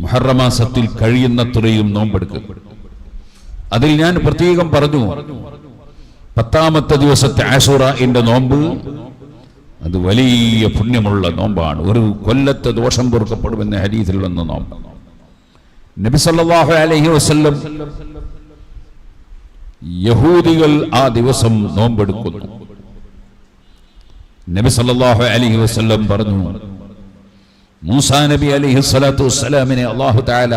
മുഹറമാസത്തിൽ കഴിയുന്നത്രയും നോമ്പെടുക്കുക അതിൽ ഞാൻ പ്രത്യേകം പറഞ്ഞു പത്താമത്തെ ദിവസത്തെ ആഷുറന്റെ നോമ്പ് അത് വലിയ പുണ്യമുള്ള നോമ്പാണ്. ഒരു കൊല്ലത്തെ ദോഷം പൊറുക്കപ്പെടുമെന്ന ഹരീതിൽ വന്ന നോമ്പ്. നബി സല്ലല്ലാഹു അലൈഹി വസല്ലം യഹൂദികൾ ആ ദിവസം നോമ്പെടുക്കുന്നു. നബി സല്ലാഹു അലഹി വസ്ല്ലം പറഞ്ഞു മൂസാ നബി അലൈഹി സ്വലാത്തു വസ്സലാമിനെ അള്ളാഹു താല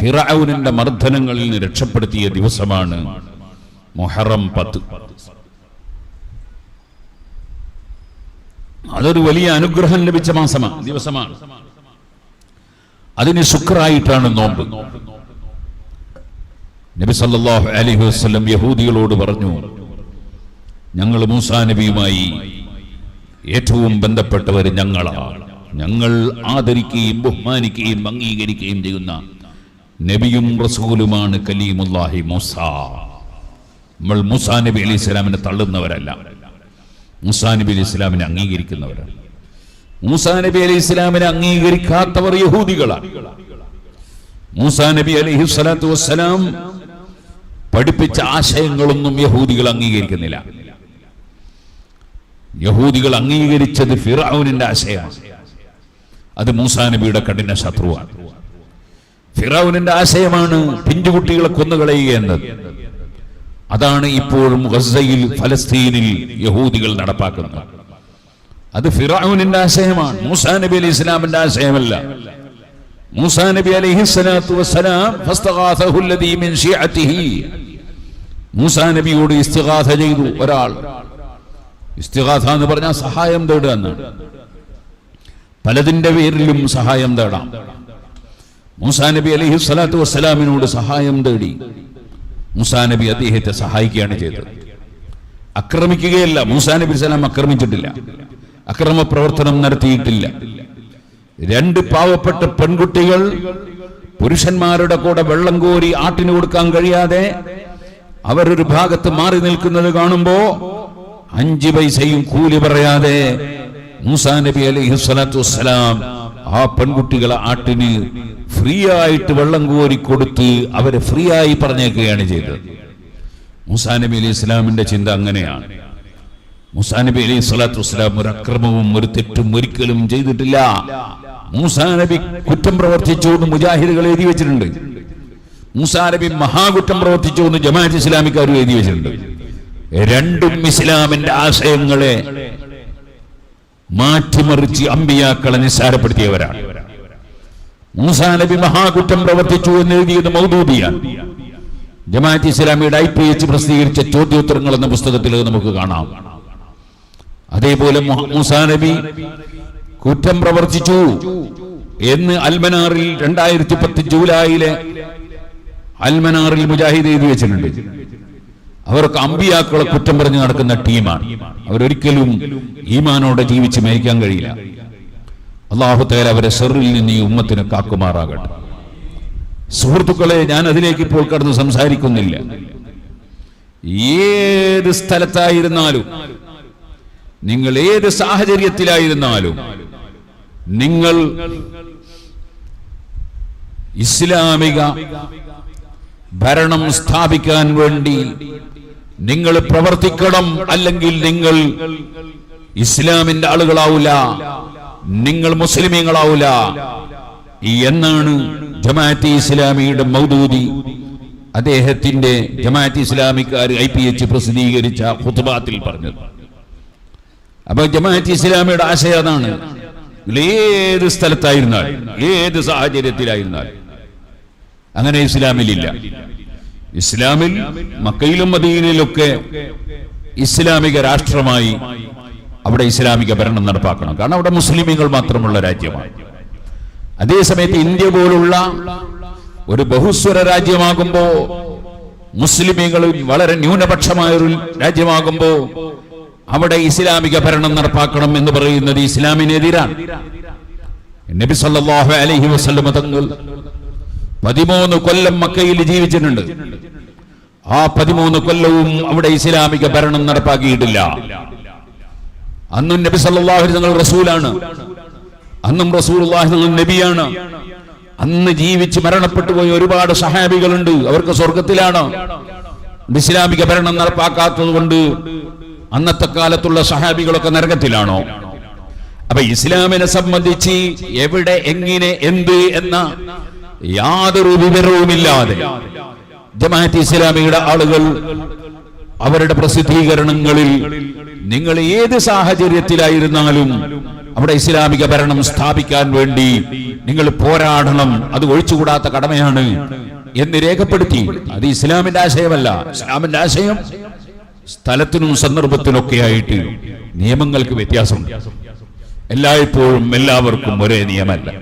ഫിറൌനിന്റെ മർദ്ദനങ്ങളിൽ നിന്ന് രക്ഷപ്പെടുത്തിയ ദിവസമാണ് മൊഹറം പത്ത്. അതൊരു വലിയ അനുഗ്രഹം ലഭിച്ച മാസമാണ് ദിവസമാണ്. അതിന് ശുക്രായിട്ടാണ് നോമ്പ്. നബി സല്ലാഹു അലൈഹി വസ്ലം യഹൂദികളോട് പറഞ്ഞു ഞങ്ങൾ മൂസാ നബിയുമായി ഏറ്റവും ബന്ധപ്പെട്ടവർ ഞങ്ങളാണ് ഞങ്ങൾ ആദരിക്കുകയും ബഹുമാനിക്കുകയും അംഗീകരിക്കുകയും ചെയ്യുന്ന നബിയും റസൂലുമാണ് കലീമുല്ലാഹി മൂസ. നമ്മൾ മൂസാ നബി അലി ഇസ്ലാമിനെ തള്ളുന്നവരല്ല. മൂസാ നബി അലി ഇസ്ലാമിനെ അംഗീകരിക്കുന്നവരാണ് മൂസാ നബി അലി ഇസ്ലാമിനെ അംഗീകരിക്കാത്തവർ യഹൂദികളാണ് മൂസാ നബി അലി സ്വലാത്തു വസ്സലാം പഠിപ്പിച്ച ആശയങ്ങളൊന്നും യഹൂദികൾ അംഗീകരിക്കുന്നില്ല. യഹൂദികൾ അംഗീകരിച്ചത് ഫിറാവുനിന്റെ ആശയമാണ്. അത് മൂസാ നബിയുടെ കഠിന ശത്രുവാണ്. ഫിറാവുനിന്റെ ആശയമാണ് പിഞ്ചുകുട്ടികളെ കൊന്നുകളയുക എന്നത്. അതാണ് ഇപ്പോഴും ഗസയിൽ ഫലസ്തീനിൽ യഹൂദികൾ നടപ്പാക്കുന്നത്. അത് ഫിറാവുനിന്റെ ആശയമാണ് മൂസാ നബി അലി ഇസ്ലാമിന്റെ ആശയമല്ല. മൂസാ നബി അലൈഹി സ്വലാത്തു മൂസാ നബിയോട് ഇസ്തിഗാഥ ചെയ്തു ഒരാൾ. ഇസ്തിഗാഥ എന്ന് പറഞ്ഞാൽ സഹായം തേടുക എന്നാണ് പലതിന്റെ പേരിലും സഹായം തേടാം. മൂസാ നബി അലൈഹി സ്വലാത്തു വസ്സലാമിനോട് സഹായം തേടി മൂസാ നബി അദ്ദേഹത്തെ സഹായിക്കുകയാണ് ചെയ്തത്. ആക്രമിക്കുകയല്ല മൂസാ നബി സ്വലാം ആക്രമിച്ചിട്ടില്ല അക്രമ പ്രവർത്തനം നടത്തിയിട്ടില്ല. രണ്ട് പാവപ്പെട്ട പെൺകുട്ടികൾ പുരുഷന്മാരുടെ കൂടെ വെള്ളം കോരി ആട്ടിന് കൊടുക്കാൻ കഴിയാതെ അവരൊരു ഭാഗത്ത് മാറി നിൽക്കുന്നത് കാണുമ്പോ അഞ്ച് പൈസയും കൂലി പറയാതെ മൂസാ നബി അലൈഹി സ്വലാത്തു വസ്സലാം ആ പെൺകുട്ടികളെ ആട്ടിന് ഫ്രീ ആയിട്ട് വെള്ളം കോരി കൊടുത്ത് അവരെ ഫ്രീ ആയി പറഞ്ഞേക്കുകയാണ് ചെയ്തത്. മൂസാ നബി അലൈഹി ഇസ്ലാമിന്റെ ചിന്ത അങ്ങനെയാണ്. മൂസാ നബി അലൈഹി സ്വലാത്തു വസ്സലാം ഒരു അക്രമവും ഒരു തെറ്റും ഒരിക്കലും ചെയ്തിട്ടില്ല. മൂസാ നബി കുറ്റം പ്രവർത്തിച്ചു എന്ന് മുജാഹിദുകൾ എഴുതി വെച്ചിട്ടുണ്ട്. മൂസാ നബി മഹാകുറ്റം പ്രവർത്തിച്ചു എന്ന് ജമാഅത്ത് ഇസ്ലാമിക്കാർ എഴുതി വെച്ചിട്ടുണ്ട്. രണ്ടും ഇസ്ലാമിന്റെ ആശയങ്ങളെ മാറ്റിമറിച്ച് അമ്പിയാക്കളെ നിസ്സാരപ്പെടുത്തിയവരാണ്. മൂസാ നബി മഹാകുറ്റം പ്രവർത്തിച്ചു എന്ന് എഴുതിയത് മൗദൂദിയാണ്. ജമാഅത്ത് ഇസ്ലാമിയുടെ ഐ പി എച്ച് പ്രസിദ്ധീകരിച്ച ചോദ്യോത്തരങ്ങൾ എന്ന പുസ്തകത്തിൽ നമുക്ക് കാണാം. അതേപോലെ മൂസാ നബി കുറ്റം പ്രവർത്തിച്ചു എന്ന് അൽമനാറിൽ രണ്ടായിരത്തി പത്ത് ജൂലൈയിലെ അൽമനാറിൽ മുജാഹിദ് എഴുതി വെച്ചിട്ടുണ്ട്. അവർക്ക് അമ്പിയാക്കളെ കുറ്റം പറഞ്ഞ് നടക്കുന്ന ടീമാണ്. അവരൊരിക്കലും ഈമാനോടെ ജീവിച്ച് മരിക്കാൻ കഴിയില്ല. അള്ളാഹുത്തേൽ അവരെ സെറിൽ നിന്ന് ഈ ഉമ്മത്തിന് കാക്കുമാറാകട്ടെ സുഹൃത്തുക്കളെ ഞാൻ അതിലേക്ക് ഇപ്പോൾ കടന്ന് സംസാരിക്കുന്നില്ല. ഏത് സ്ഥലത്തായിരുന്നാലും നിങ്ങൾ ഏത് സാഹചര്യത്തിലായിരുന്നാലും നിങ്ങൾ ഇസ്ലാമിക ഭരണം സ്ഥാപിക്കാൻ വേണ്ടി നിങ്ങൾ പ്രവർത്തിക്കണം അല്ലെങ്കിൽ നിങ്ങൾ ഇസ്ലാമിന്റെ ആളുകളാവൂല നിങ്ങൾ മുസ്ലിമീങ്ങളാവൂല. എന്നാണ് ജമാഅത്തി ഇസ്ലാമിയുടെ മൗദൂദി. അദ്ദേഹത്തിന്റെ ജമാഅത്തി ഇസ്ലാമിക്കാർ ഐ പി എച്ച് പ്രസിദ്ധീകരിച്ച ഹുത്തുബാത്തിൽ പറഞ്ഞത്. അപ്പൊ ജമാഅത്തി ഇസ്ലാമിയുടെ ആശയം അതാണ്. ഏത് സ്ഥലത്തായിരുന്നാൽ ഏത് സാഹചര്യത്തിലായിരുന്നാൽ അങ്ങനെ ഇസ്ലാമിലില്ല. ഇസ്ലാമിൽ മക്കയിലും മദീനയിലൊക്കെ ഇസ്ലാമിക രാഷ്ട്രമായി അവിടെ ഇസ്ലാമിക ഭരണം നടപ്പാക്കണം. കാരണം അവിടെ മുസ്ലിമീങ്ങൾ മാത്രമുള്ള രാജ്യമാണ്. അതേസമയത്ത് ഇന്ത്യ പോലുള്ള ഒരു ബഹുസ്വര രാജ്യമാകുമ്പോ മുസ്ലിമീങ്ങൾ വളരെ ന്യൂനപക്ഷമായ ഒരു രാജ്യമാകുമ്പോ അവിടെ ഇസ്ലാമിക ഭരണം നടപ്പാക്കണം എന്ന് പറയുന്നത് ഇസ്ലാമിനെതിരാണ്. നബി സല്ലല്ലാഹു അലൈഹി വസല്ലമ തങ്ങൾ പതിമൂന്ന് കൊല്ലം മക്കയിൽ ജീവിച്ചിട്ടുണ്ട്. ആ പതിമൂന്ന് കൊല്ലവും അവിടെ ഇസ്ലാമിക ഭരണം നടപ്പാക്കിയിട്ടില്ല. അന്നും നബി അലൈഹി തങ്ങൾ റസൂലാണ്. അന്നും റസൂലുള്ളാഹി നബിയാണ്. അന്ന് ജീവിച്ച് മരണപ്പെട്ടു പോയ ഒരുപാട് സഹാബികളുണ്ട്. അവർക്ക് സ്വർഗത്തിലാണ് ഇസ്ലാമിക ഭരണം നടപ്പാക്കാത്തത് കൊണ്ട് അന്നത്തെ കാലത്തുള്ള സഹാബികളൊക്കെ നരകത്തിലാണോ? അപ്പൊ ഇസ്ലാമിനെ സംബന്ധിച്ച് എവിടെ എങ്ങനെ എന്ത് എന്ന യാതൊരു വിവരവുമില്ലാതെ ജമാഅത്ത് ഇസ്ലാമിയുടെ ആളുകൾ അവരുടെ പ്രസിദ്ധീകരണങ്ങളിൽ നിങ്ങൾ ഏത് സാഹചര്യത്തിലായിരുന്നാലും അവിടെ ഇസ്ലാമിക ഭരണം സ്ഥാപിക്കാൻ വേണ്ടി നിങ്ങൾ പോരാടണം. അത് ഒഴിച്ചുകൂടാത്ത കടമയാണ് എന്ന് രേഖപ്പെടുത്തി. അത് ഇസ്ലാമിന്റെ ആശയമല്ല. ഇസ്ലാമിന്റെ ആശയം സ്ഥലത്തിനും സന്ദർഭത്തിനൊക്കെ ആയിട്ട് നിയമങ്ങൾക്ക് വ്യത്യാസമുണ്ട്. എല്ലായ്പ്പോഴും എല്ലാവർക്കും ഒരേ നിയമമല്ല.